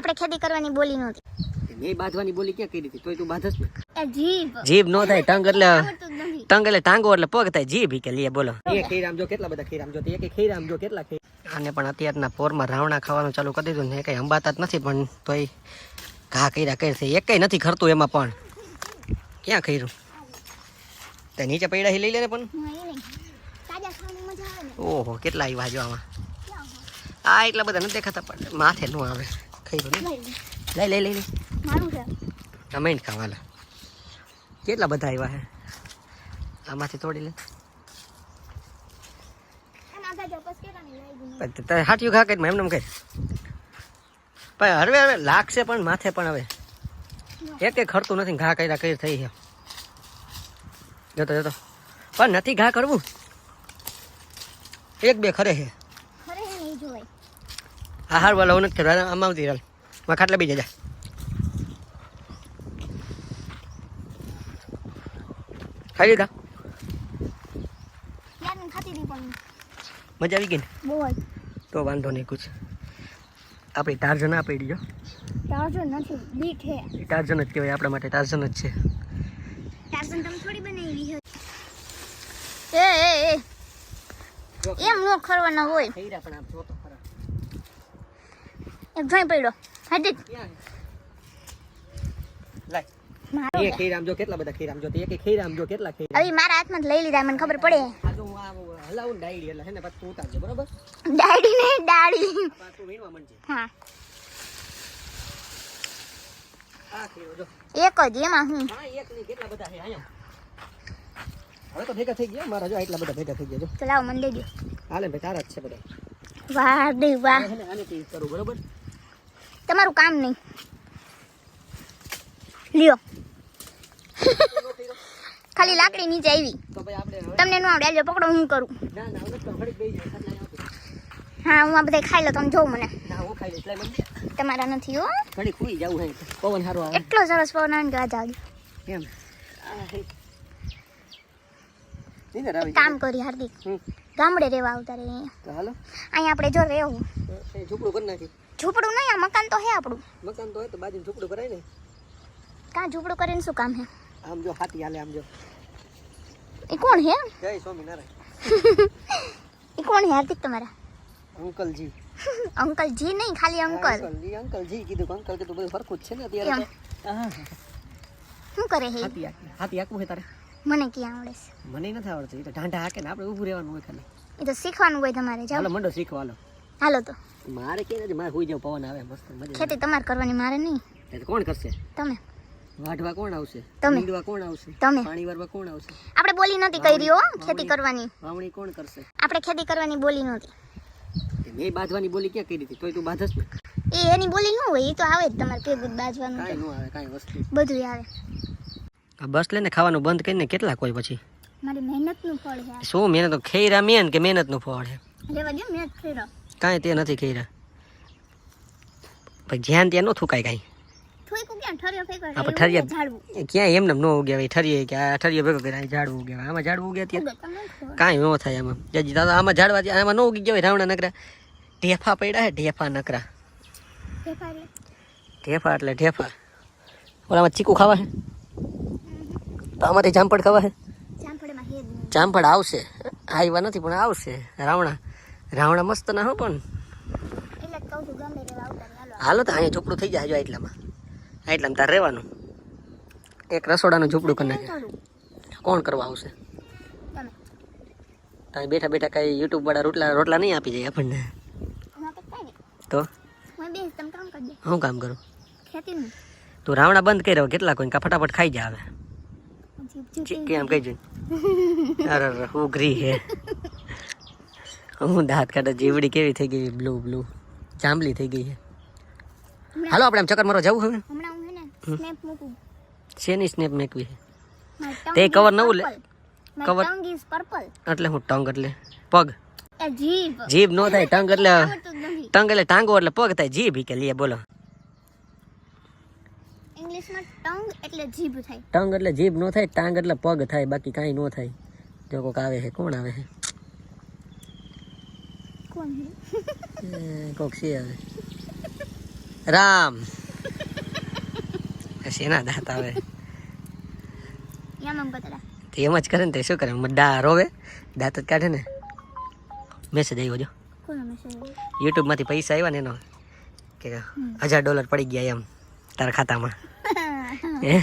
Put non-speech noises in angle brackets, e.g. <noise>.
આપણે ખેતી કરવાની બોલી નહોતી મેં બાંધવાની બોલી ક્યાં કરી હતી? તોય તું બાંધસ ને? જીભ. જીભ નો થાય ટંગ એટલે ટંગ એટલે ટાંગો એટલે પગ થાય. જીભ કે લે બોલો. એ ખીરામ જો કેટલા બધા ખીરામ જો એક ખીરામ જો કેટલા ખીર આને પણ અત્યારના પોરમાં રાવણા ખાવાનું ચાલુ કરી દીધું ને કઈ અંબાતા જ નથી પણ તોય ઘા કર્યા કરે છે. એક નથી ખરતું એમાં પણ. ક્યાં ખીરું તે નીચે પડ્યા લઈ લે ને પણ. ઓહો કેટલા આવ્યા જો આમાં. આ એટલા બધા નથી દેખાતા પણ માથે નું આવે. ખીરું લો લઈ લઈ લઈ લઈ મારું છે. તમે જ ખાવાલા. કેટલા બધા આવ્યા હે? આમાંથી તોડી લે. અને આ પછી કેટલાની લાગી મને. પણ તે હાથિયું ખા કઈ એમને એમ કહે. પણ હવે હવે લાગશે પણ માથે પણ હવે. એક એક ખરતું નથી ઘા કર્યા કઈ થઈ છે જતો જતો. પણ નથી ઘા કરવું. એક બે ખરે છે આહાર વાળા નથી કરવા આમ આવતી માં ખાટલા બી જજા ખાઈ લીધા? મજા આવી ગઈ ને? તો વાંધો નહીં કુછ. આપણી ટાર્જન આપી દીજો તાજો નથી બીટ હે એ જ કહેવાય આપણા માટે ટાર્જન જ છે. ટાર્ઝન તમે થોડી બનાવી છે એ એ એ. એમ નો ખરવાના હોય. પણ આમ જોતો ખરા. એક જોઈ પડ્યો. હાજી લાય. મારો એ જો કેટલા બધા ખીરામ જો એક ખીરામ જો કેટલા ખીરા. હવે મારા હાથમાં લઈ લીધા મને ખબર પડે. આ જો હું આ હલાવું ને ડાયરી એટલે હે ને પછી તું ઉતારજે બરોબર? ડાડી ને ડાળી. પાછું વીણવા માંડજે. હા. આ ખીરો જો. એક જ એમાં હું. હા એક ની કેટલા બધા છે અહીંયા? હવે તો ભેગા થઈ ગયા મારા જો એટલા બધા ભેગા થઈ ગયા જો. ચલાવ લાવો મને દે દો હાલે ભાઈ તારા જ છે બધા. વાહ દે વાહ. આને તી કરું બરોબર? તમારું કામ નહીં. લ્યો. <laughs> ખાલી લાકડી નીચે આવી. તમને ન આવડે આજો પકડો હું કરું. હા હું આ બધા ખાઈ લો તમે જોઉં મને. તમારા નથી હો. ઘણી ખુઈ જાવું હે પવન સારો આવે. એટલો સરસ પવન આવે કે આ જાવ કેમ કરી હાર્દિક. ગામડે રહેવા આવતા રે અહીંયા. તો હાલો. અહીંયા આપણે જો રહેવું. ઝૂંપડું કરી નાખી. ઝૂંપડું નહીં આ મકાન તો હે આપણું. મકાન તો હોય તો બાજુ ઝૂંપડું કરાય ને. કાં ઝૂંપડું કરીને શું કામ હે? આમ જો હાથી હાલે આમ જો. એ કોણ હે? જય સ્વામિનારાયણ. <laughs> એ કોણ હે હાર્દિક તમારા? અંકલજી. <laughs> અંકલ જી નહીં ખાલી અંકલ. અંકલજી અંકલજી કીધું કે અંકલ કીધું બધું સરખું જ છે ને અત્યારે તો? શું કરે હે? હાથી હાથી આકવું હે તારે? મને ક્યાં આવડે છે? મને નથી આવડતું એ તો ઢાંઢા હાકે ને આપણે ઊભું રહેવાનું હોય ખાલી. એ તો શીખવાનું હોય તમારે ચાલો મંડો શીખવા હાલો. હાલો તો. મારે કે નથી? મારે હુઈ જેવો પવન આવે મસ્ત મજા ખેતી તમારે કરવાની મારે નહીં. એટલે કોણ કરશે? તમે. વાઢવા કોણ આવશે? તમે. નીંદવા કોણ આવશે? તમે. પાણી વારવા કોણ આવશે? આપણે બોલી નહોતી કરી હો ખેતી કરવાની. વાવણી કોણ કરશે? આપણે ખેતી કરવાની બોલી નહોતી. મેં બાંધવાની બોલી ક્યાં કરી હતી? તોય તું બાંધસ ને. એ એની બોલી ન હોય એ તો આવે જ તમારે કે જ બાજવાનું કાંઈ ન આવે કાંઈ વસ્તુ. બધું આવે. બસ લઈને ખાવાનું બંધ કરીને કેટલા કોઈ પછી? મારી મહેનતનું ફળ છે. શું મહેનત? ખેરા મેન કે મહેનતનું ફળ છે. રેવા દે મહેનત કર્યો કાંઈ તે નથી કર્યા. પછી જ્યાં ત્યાં ન થૂકાય કાંઈ. ક્યાં એમને ન ઉગ્યા ઠરીએ કે આ ઠરીએ ભેગો કર્યા ઝાડવું ઉગ્યા આમાં ઝાડવું ઉગ્યા ત્યાં. કાંઈ ન થાય આમાં. જજી દાદા આમાં ઝાડવા આમાં ન ઉગી ગયા હોય રાવણા નકરા ઢેફા પડ્યા હે ઢેફા નકરા ઢેફા એટલે? ઢેફા ઓલામાં ચીકુ ખાવા હે? તો આમાંથી જામફળ ખાવા નહીં. જામફળ આવશે. આવ્યા નથી પણ આવશે રાવણા. રાવણા મસ્ત ના હો પણ. હાલો. તો અહીંયા ઝૂપડું થઈ જાય એટલામાં એટલામાં તારે રહેવાનું. એક રસોડાનું ઝૂપડું કરી નાખે. કોણ કરવા આવશે? તમે. બેઠા બેઠા કઈ યુટ્યુબ વાળા રોટલા રોટલા નહીં આપી જાય આપણને. તો? હું કામ કરું? તું રાવણા બંધ કરી રહ્યો કેટલા કોઈ કા ફટાફટ ખાઈ જી- કેમ કઈ જોઈ અરે અરે ઉઘરી હે. હું દાંત કાઢે જીવડી કેવી થઈ ગઈ બ્લુ બ્લુ જાંબલી થઈ ગઈ છે. હાલો આપણે આમ ચક્કર મારો જવું હવે? હમણાં હું ને સ્નેપ મૂકું. શેની સ્નેપ મેકવી? છે તે કવર નવું લે. કવર એટલે હું ટંગ એટલે પગ. જીભ. જીભ નો થાય ટંગ એટલે <laughs> ટંગ એટલે ટાંગો એટલે પગ થાય જીભ કે લે બોલો. ઇંગ્લિશમાં ટંગ એટલે જીભ થાય. ટંગ એટલે જીભ નો થાય ટાંગ એટલે પગ થાય બાકી કાંઈ નો થાય. જો કોક આવે છે કોણ આવે છે? કોણ હે? કોક છે હવે રામ શેના દાંત આવે તે એમ જ કરે ને તે શું કરે મડા રોવે દાંત જ કાઢે ને મેસેજ આવ્યો જો યુટ્યુબમાંથી પૈસા આવ્યા ને એનો કે હજાર ડોલર પડી ગયા એમ તારા ખાતામાં હે?